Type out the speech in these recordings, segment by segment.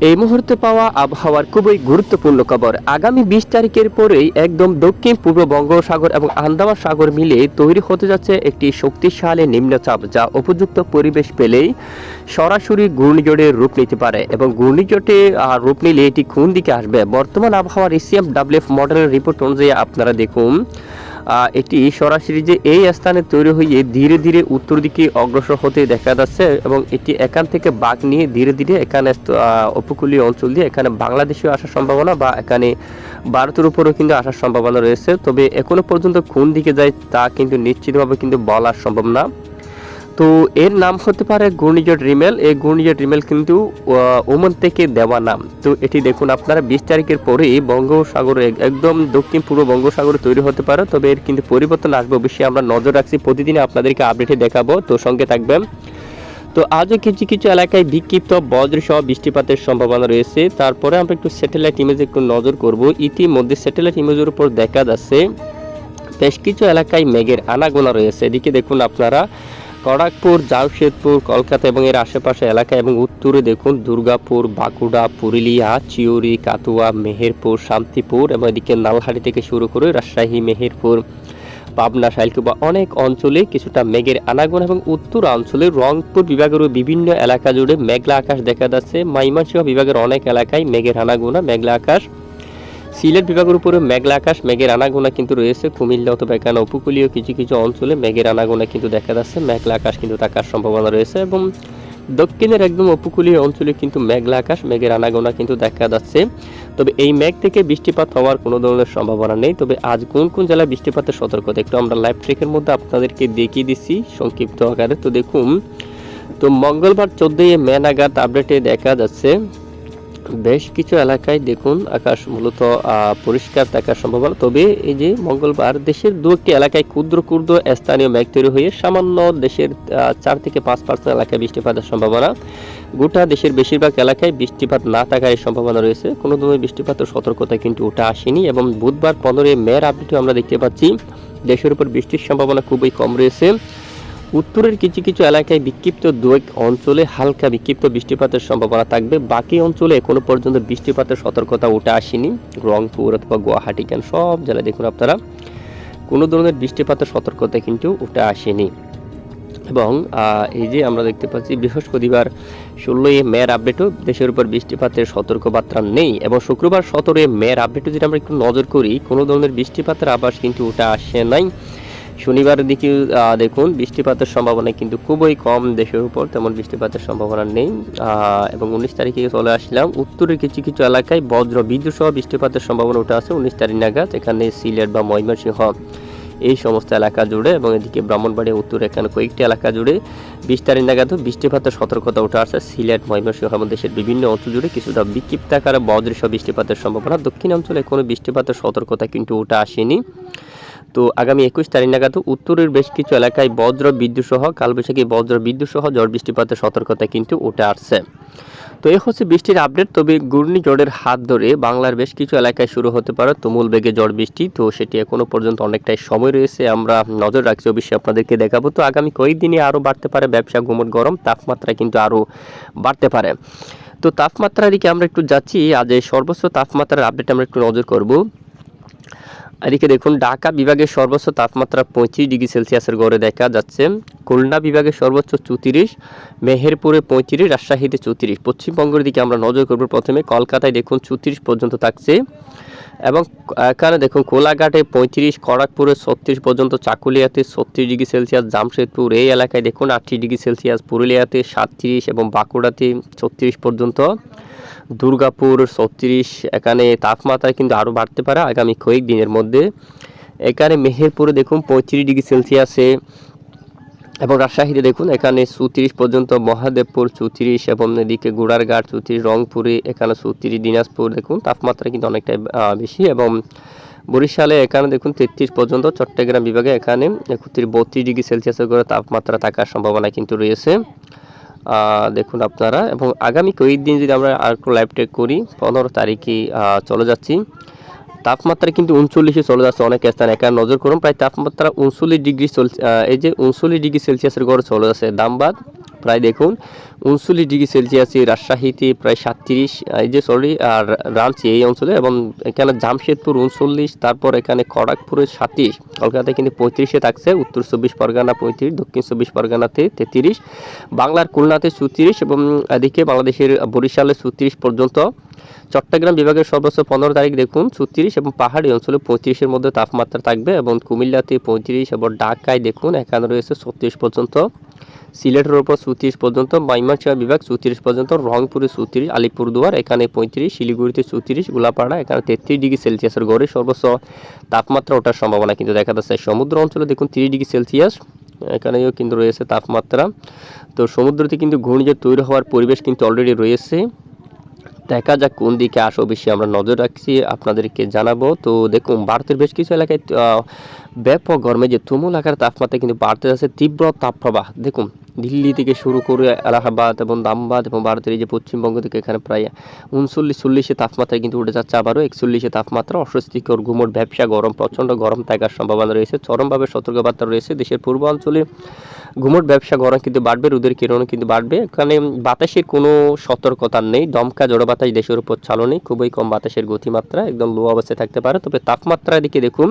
এই মুহূর্তে পাওয়া আবহাওয়ার খুবই গুরুত্বপূর্ণ খবর। আগামী বিশ তারিখের পরেই একদম দক্ষিণ পূর্ব বঙ্গোপসাগর এবং আন্দামান সাগর মিলে তৈরি হতে যাচ্ছে একটি শক্তিশালী নিম্নচাপ, যা উপযুক্ত পরিবেশ পেলেই সরাসরি ঘূর্ণিঝড়ের রূপ নিতে পারে এবং ঘূর্ণিঝড়ে রূপ নিলে এটি কোন দিকে আসবে? বর্তমান আবহাওয়ার এসিএম ডাব্লিউএফ মডেলের রিপোর্ট অনুযায়ী আপনারা দেখুন। এটি সরাসরি যে এই স্থানে তৈরি হয়ে ধীরে ধীরে উত্তর দিকে অগ্রসর হতে দেখা যাচ্ছে এবং এটি এখান থেকে বাঘ নিয়ে ধীরে ধীরে এখানে উপকূলীয় অঞ্চল দিয়ে এখানে বাংলাদেশেও আসার সম্ভাবনা বা এখানে ভারতের উপরেও কিন্তু আসার সম্ভাবনা রয়েছে। তবে এখনও পর্যন্ত কোন দিকে যায় তা কিন্তু নিশ্চিতভাবে কিন্তু বলা সম্ভব না। তো এর নাম হতে পারে ঘূর্ণিঝড় রিমেল। এই ঘূর্ণিঝড় রিমেল কিন্তু ওমান থেকে দেওয়া নাম। তো এটি দেখুন আপনারা, বিশ তারিখের পরেই বঙ্গোপসাগরে এক- একদম দক্ষিণ পূর্ব বঙ্গোপসাগরে তৈরি হতে পারে। তবে এর কিন্তু পরিবর্তন আসবে অবশ্যই আমরা নজর রাখছি। প্রতিদিন আপনাদেরকে আপডেটে দেখাবো। তো সঙ্গে থাকবেন। তো আজও কিছু কিছু এলাকায় বিক্ষিপ্ত বজ্র সহ বৃষ্টিপাতের সম্ভাবনা রয়েছে। তারপরে আমরা একটু স্যাটেলাইট ইমেজে একটু নজর করব। ইতিমধ্যে স্যাটেলাইট ইমেজের উপর দেখা যাচ্ছে, বেশ কিছু এলাকায় মেঘের আনাগোনা রয়েছে। এদিকে দেখুন আপনারা খড়গপুর, জামশেদপুর, কলকাতা এবং এর আশেপাশে এলাকা এবং উত্তরে দেখুন দুর্গাপুর, বাঁকুড়া, পুরুলিয়া চিউরি কাতুয়া মেহেরপুর, শান্তিপুর এবং এদিকে নালহাটি থেকে শুরু করে রাজশাহী, মেহেরপুর, পাবনা, শাইলকুবা অনেক অঞ্চলে কিছুটা মেঘের আনাগোনা এবং উত্তর অঞ্চলে রংপুর বিভাগেরও বিভিন্ন এলাকা জুড়ে মেঘলা আকাশ দেখা যাচ্ছে। ময়মনসিংহ বিভাগের অনেক এলাকায় মেঘের আনাগোনা, মেঘলা আকাশ। সিলেট বিভাগের উপরে মেঘলা আকাশ, মেঘের আনাগোনা কিন্তু রয়েছে। কুমিল্লা অথবা এখানে উপকূলীয় কিছু কিছু অঞ্চলে মেঘের আনাগোনা কিন্তু দেখা যাচ্ছে। মেঘলা আকাশ কিন্তু থাকার সম্ভাবনা রয়েছে এবং দক্ষিণের একদম উপকূলীয় অঞ্চলে কিন্তু মেঘলা আকাশ, মেঘের আনাগোনা কিন্তু দেখা যাচ্ছে। তবে এই মেঘ থেকে বৃষ্টিপাত হওয়ার কোনো ধরনের সম্ভাবনা নেই। তবে আজ কোন কোন জেলায় বৃষ্টিপাতের সতর্কতা? একটু আমরা লাইভ ট্রেকের মধ্যে আপনাদেরকে দেখিয়ে দিচ্ছি সংক্ষিপ্ত আকারে। তো দেখুন, তো মঙ্গলবার চোদ্দই মে নাগাদ আপডেটে দেখা যাচ্ছে বেশ কিছু এলাকায় দেখুন আকাশ মূলত পরিষ্কার থাকার সম্ভাবনা। তবে এই যে মঙ্গলবার দেশের দু একটি এলাকায় ক্ষুদ্র ক্ষুদ্র স্থানীয় মেঘ তৈরি হয়ে সামান্য দেশের চার থেকে পাঁচ পার্সেন্ট এলাকায় বৃষ্টিপাতের সম্ভাবনা। গোটা দেশের বেশিরভাগ এলাকায় বৃষ্টিপাত না থাকার সম্ভাবনা রয়েছে। কোনো ধরনের বৃষ্টিপাতের সতর্কতা কিন্তু ওটা আসেনি এবং বুধবার পনেরোই মের আপডেটে আমরা দেখতে পাচ্ছি। দেশের উপর বৃষ্টির সম্ভাবনা খুবই কম রয়েছে। উত্তরের কিছু কিছু এলাকায় বিক্ষিপ্ত দু এক অঞ্চলে হালকা বিক্ষিপ্ত বৃষ্টিপাতের সম্ভাবনা থাকবে। বাকি অঞ্চলে এখনও পর্যন্ত বৃষ্টিপাতের সতর্কতা উঠে আসেনি। রংপুর অথবা গুয়াহাটি কেন সব জেলায় দেখুন আপনারা। কোনো ধরনের বৃষ্টিপাতের সতর্কতা কিন্তু উঠে আসেনি। এবং এই যে আমরা দেখতে পাচ্ছি, বৃহস্পতিবার ষোলোই মেয়ের আপডেটও দেশের উপর বৃষ্টিপাতের সতর্কবার্তা নেই। এবং শুক্রবার সতেরোই মেয়ের আপডেটও যদি আমরা একটু নজর করি, কোনো ধরনের বৃষ্টিপাতের আভাস কিন্তু উঠে আসে নাই। শনিবারের দিকে দেখুন, বৃষ্টিপাতের সম্ভাবনা কিন্তু খুবই কম দেশের উপর, তেমন বৃষ্টিপাতের সম্ভাবনা নেই। এবং উনিশ তারিখে চলে আসলাম, উত্তরের কিছু কিছু এলাকায় বজ্র বিদ্যুৎ সহ বৃষ্টিপাতের সম্ভাবনা উঠে আছে উনিশ তারিখ নাগাদ, এখানে সিলেট বা ময়মনসিংহ এই সমস্ত এলাকা জুড়ে এবং এদিকে ব্রাহ্মণবাড়িয়া, উত্তর এখানে কয়েকটি এলাকা জুড়ে বিশ তারিখ নাগাদও বৃষ্টিপাতের সতর্কতা উঠে আসছে সিলেট, ময়মনসিংহ এবং দেশের বিভিন্ন অঞ্চল জুড়ে কিছুটা বিক্ষিপ্ত আকারে বৃষ্টিপাতের সম্ভাবনা। দক্ষিণ অঞ্চলে কোনো বৃষ্টিপাতের সতর্কতা কিন্তু উঠে আসেনি। তো আগামী একুশ তারিখ নাগাদ উত্তরের বেশ কিছু এলাকায় বজ্র বিদ্যুৎ সহ কালবৈশাখী বজ্র বিদ্যুৎ সহ ঝড় বৃষ্টিপাতের সতর্কতা কিন্তু উঠে আসছে। তো এই হচ্ছে বৃষ্টির আপডেট তবে ঘূর্ণিঝড়ের হাত ধরে বাংলার বেশ কিছু এলাকায় শুরু হতে পারে তুমুল বেগে ঝড় বৃষ্টি। তো সেটি এখনও পর্যন্ত অনেকটাই সময় রয়েছে। আমরা নজর রাখছি অবশ্যই আপনাদেরকে দেখাবো। তো আগামী কয়েকদিনে আরও বাড়তে পারে ব্যবসা গুমট গরম, তাপমাত্রা কিন্তু আরও বাড়তে পারে। তো তাপমাত্রার দিকে আমরা একটু যাচ্ছি। আজ সর্বোচ্চ তাপমাত্রার আপডেট আমরা একটু নজর করব। এদিকে দেখুন, ঢাকা বিভাগের সর্বোচ্চ তাপমাত্রা পঁয়ত্রিশ ডিগ্রি সেলসিয়াসের গড়ে দেখা যাচ্ছে। খুলনা বিভাগের সর্বোচ্চ চৌত্রিশ, মেহেরপুরে পঁয়ত্রিশ, রাজশাহীতে চৌত্রিশ। পশ্চিমবঙ্গের দিকে আমরা নজর করব প্রথমে। কলকাতায় দেখুন, চৌত্রিশ পর্যন্ত থাকছে। এবং এখানে দেখুন, কোলাঘাটে পঁয়ত্রিশ, খড়গপুরে ছত্রিশ পর্যন্ত, চাকুলিয়াতে ছত্রিশ ডিগ্রি সেলসিয়াস, জামশেদপুর এই এলাকায় দেখুন, আটত্রিশ ডিগ্রি সেলসিয়াস, পুরুলিয়াতে সাতত্রিশ এবং বাঁকুড়াতে ছত্রিশ পর্যন্ত। দুর্গাপুর, ছত্রিশ, এখানে তাপমাত্রা কিন্তু আরও বাড়তে পারে আগামী কয়েক দিনের মধ্যে। এখানে মেহেরপুরে দেখুন পঁয়ত্রিশ ডিগ্রি সেলসিয়াসে এবং রাজশাহীতে দেখুন এখানে চৌত্রিশ পর্যন্ত, মহাদেবপুর চৌত্রিশ এবং এদিকে গোড়ারঘাট চৌত্রিশ রংপুরে এখানে চৌত্রিশ দিনাজপুর দেখুন তাপমাত্রা কিন্তু অনেকটাই বেশি এবং বরিশালে এখানে দেখুন তেত্রিশ পর্যন্ত, চট্টগ্রাম বিভাগে এখানে একত্রিশ বত্রিশ ডিগ্রি সেলসিয়াসের করে তাপমাত্রা থাকার সম্ভাবনা কিন্তু রয়েছে। দেখুন আপনারা। এবং আগামী কয়েকদিন যদি আমরা আর একটু লাইভ টেক করি, পনেরো তারিখে চলে যাচ্ছি। তাপমাত্রা কিন্তু উনচল্লিশে চলে যাচ্ছে অনেক স্থানে। একা নজর করুন, প্রায় তাপমাত্রা উনচল্লিশ ডিগ্রি চলছে এই যে উনচল্লিশ ডিগ্রি সেলসিয়াসের গড় চলে যাচ্ছে দামবাদ। প্রায় দেখুন উনচল্লিশ ডিগ্রি সেলসিয়াসে রাজশাহীতে প্রায় সাতত্রিশ এই যে সরি আর রাঁচি এই অঞ্চলে এবং এখানে জামশেদপুর উনচল্লিশ, তারপর এখানে খড়াকপুরে সাতত্রিশ, কলকাতায় কিন্তু পঁয়ত্রিশে থাকছে, উত্তর চব্বিশ পরগনা পঁয়ত্রিশ, দক্ষিণ চব্বিশ পরগনাতে তেত্রিশ, বাংলার খুলনাতে চৌত্রিশ এবং এদিকে বাংলাদেশের বরিশালে চৌত্রিশ পর্যন্ত। চট্টগ্রাম বিভাগের সর্বোচ্চ পনেরো তারিখ দেখুন, ছত্রিশ এবং পাহাড়ি অঞ্চলে পঁয়ত্রিশের মধ্যে তাপমাত্রা থাকবে এবং কুমিল্লাতে পঁয়ত্রিশ এবং ঢাকায় দেখুন এখানে রয়েছে ছত্রিশ পর্যন্ত। সিলেটের ওপর চৌত্রিশ পর্যন্ত, ময়মনসিংহ বিভাগ চৌত্রিশ পর্যন্ত, রংপুরে চৌত্রিশ আলিপুরদুয়ার এখানে পঁয়ত্রিশ, শিলিগুড়িতে চৌত্রিশ গোলাপাড়া এখানে তেত্রিশ ডিগ্রি সেলসিয়াসের গড়ে সর্বোচ্চ তাপমাত্রা ওঠার সম্ভাবনা কিন্তু দেখা যাচ্ছে। সমুদ্র অঞ্চলে দেখুন তিরিশ ডিগ্রি সেলসিয়াস, এখানেও কিন্তু রয়েছে তাপমাত্রা। তো সমুদ্রতে কিন্তু ঘূর্ণিঝড় তৈরি হওয়ার পরিবেশ কিন্তু অলরেডি রয়েছে। দেখা যাক কোন দিকে আসো। বেশি আমরা নজর রাখছি, আপনাদেরকে জানাব। তো দেখুন, ভারতের বেশ কিছু এলাকায় ব্যাপক গরমে যে তুমুল আকার তাপমাত্রা কিন্তু বাড়তে যাচ্ছে, তীব্র তাপপ্রবাহ। দেখুন, দিল্লি থেকে শুরু করে এলাহাবাদ এবং দামবাদ এবং ভারতের এই যে পশ্চিমবঙ্গ থেকে এখানে প্রায় উনচল্লিশ, চল্লিশে তাপমাত্রা কিন্তু উঠে যাচ্ছে, আবারও একচল্লিশে তাপমাত্রা। অস্বস্তিকর ঘুমোট, ব্যবসা গরম, প্রচণ্ড গরম থাকার সম্ভাবনা রয়েছে। চরমভাবে সতর্কবার্তা রয়েছে দেশের পূর্বাঞ্চলে। ঘুমোট, ব্যবসা গরম কিন্তু বাড়বে, রোদের কিরণ কিন্তু বাড়বে। এখানে বাতাসের কোনো সতর্কতা নেই, দমকা, জড়ো বাতাস দেশের উপর চালু নেই খুবই কম বাতাসের গতিমাত্রা, একদম লো অবস্থায় থাকতে পারে। তবে তাপমাত্রার দিকে দেখুন,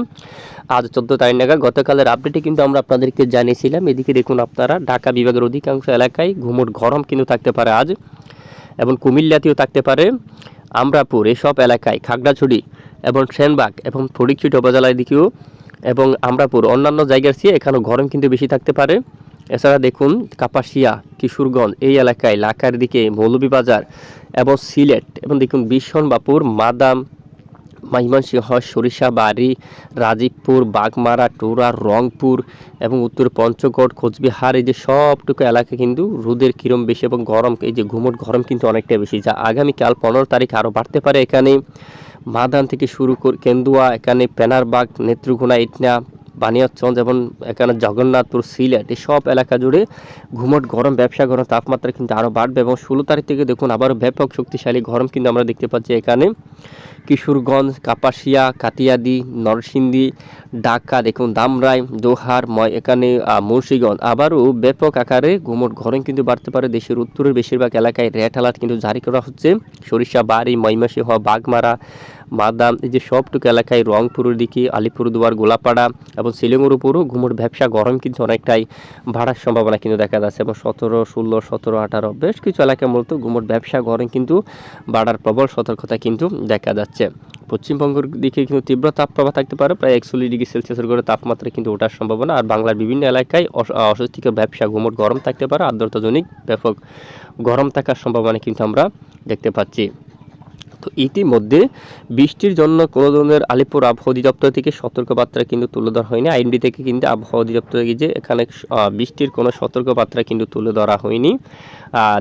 আজ চোদ্দ তারিখ নাগাদ গতকালের আপডেটে কিন্তু আমরা আপনাদেরকে জানিয়েছিলাম, এদিকে দেখুন আপনারা, ঢাকা বিভাগের অধিকাংশ এলাকায় ঘুমট গরম কিন্তু থাকতে পারে আজ এবং কুমিল্লাতেও থাকতে পারে। আমরাপুর এসব এলাকায় খাগড়াছড়ি এবং সেনবাগ এবং ফটিকছড়ি উপজেলার দিকেও এবং আমরাপুর অন্যান্য জায়গার চেয়ে এখানেও গরম কিন্তু বেশি থাকতে পারে। এছাড়া দেখুন, কাপাসিয়া, কিশোরগঞ্জ এই এলাকায় লাকার দিকে মৌলভীবাজার এবং সিলেট এবং দেখুন বিশ্বনবাপুর মাদাম ময়মনসিংহ সরিষাবাড়ি রাজীবপুর, বাগমারা, টোরা, রংপুর এবং উত্তর পঞ্চগড়, কোচবিহার, এই যে সবটুকু এলাকা কিন্তু রোদের কিরম বেশি এবং গরম, এই যে ঘুমট গরম কিন্তু অনেকটা বেশি, যা আগামীকাল পনেরো তারিখ আরও বাড়তে পারে এখানে। মাদান থেকে শুরু করে, কেন্দুয়া, এখানে পেনারবাগ, নেত্রকোনা, ইটনা বানিয়াচঞ্জ যেমন এখানে জগন্নাথপুর সিলেট এই সব এলাকা জুড়ে ঘুমট গরম ব্যবসা গরম তাপমাত্রা কিন্তু আরও বাড়বে এবং ষোলো তারিখ থেকে দেখুন আবারও ব্যাপক শক্তিশালী গরম কিন্তু আমরা দেখতে পাচ্ছি এখানে। কিশোরগঞ্জ কাপাসিয়া কাতিয়াদি নরসিংদী ঢাকা দেখুন দামরাই দোহার ময় এখানে আহ, মুন্সিগঞ্জ। আবারও ব্যাপক আকারে ঘুমট গরম কিন্তু বাড়তে পারে দেশের উত্তরের বেশিরভাগ এলাকায়। রেড অ্যালার্ট কিন্তু জারি করা হচ্ছে। সরিষা বাড়ি হওয়া বাগমারা মাদাম এই যে সবটুকু এলাকায় রংপুরের দিকে, আলিপুরদুয়ার, গোলাপাড়া এবং শিলংয়ের উপরও ঘুমোট ব্যবসা, গরম কিন্তু অনেকটাই বাড়ার সম্ভাবনা কিন্তু দেখা যাচ্ছে এবং সতেরো, ষোলো, সতেরো, আঠারো বেশ কিছু এলাকায় মূলত ঘুমোট ব্যবসা, গরম কিন্তু বাড়ার প্রবল সতর্কতা কিন্তু দেখা যাচ্ছে। পশ্চিমবঙ্গের দিকে কিন্তু তীব্র তাপপ্রবাহ থাকতে পারে, প্রায় একচল্লিশ ডিগ্রি সেলসিয়াসের করে তাপমাত্রা কিন্তু ওঠার সম্ভাবনা। আর বাংলার বিভিন্ন এলাকায় অস- অস্বস্তিকর ব্যবসা ঘুমোট গরম থাকতে পারে আর্দ্রতাজনিক ব্যাপক গরম থাকার সম্ভাবনা কিন্তু আমরা দেখতে পাচ্ছি। তো ইতিমধ্যে বৃষ্টির জন্য কোনো ধরনের আলিপুর আবহাওয়া অধিদপ্তর থেকে সতর্কবার্তা কিন্তু তুলে ধরা হয়নি। আইনডি থেকে কিন্তু আবহাওয়া অধিদপ্তর থেকে যে এখানে বৃষ্টির কোনো সতর্কবার্তা কিন্তু তুলে ধরা হয়নি।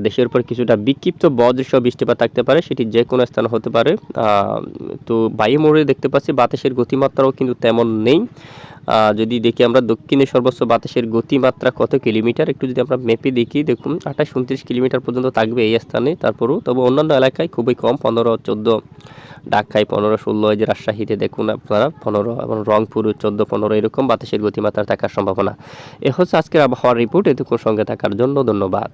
দেশের উপর কিছুটা বিক্ষিপ্ত বজ্রসহ বৃষ্টিপাত থাকতে পারে, সেটি যে কোনো স্থানে হতে পারে। তো বায়ুমোড়ে দেখতে পাচ্ছি বাতাসের গতিমাত্রাও কিন্তু তেমন নেই। যদি দেখি আমরা দক্ষিণে সর্বোচ্চ বাতাসের গতিমাত্রা কত কিলোমিটার? একটু যদি আমরা মেপে দেখি, দেখুন, আঠাশ উনত্রিশ কিলোমিটার পর্যন্ত থাকবে এই স্থানে। তারপরেও, তবে অন্যান্য এলাকায় খুবই কম, পনেরো, চোদ্দ। ঢাকায় পনেরো, ষোলো, এই যে রাজশাহীতে দেখুন আপনারা, পনেরো এবং রংপুর, চোদ্দ, পনেরো, এরকম বাতাসের গতিমাত্রা থাকার সম্ভাবনা। এ হচ্ছে আজকের আবহাওয়ার রিপোর্ট এতক্ষণ সঙ্গে থাকার জন্য ধন্যবাদ।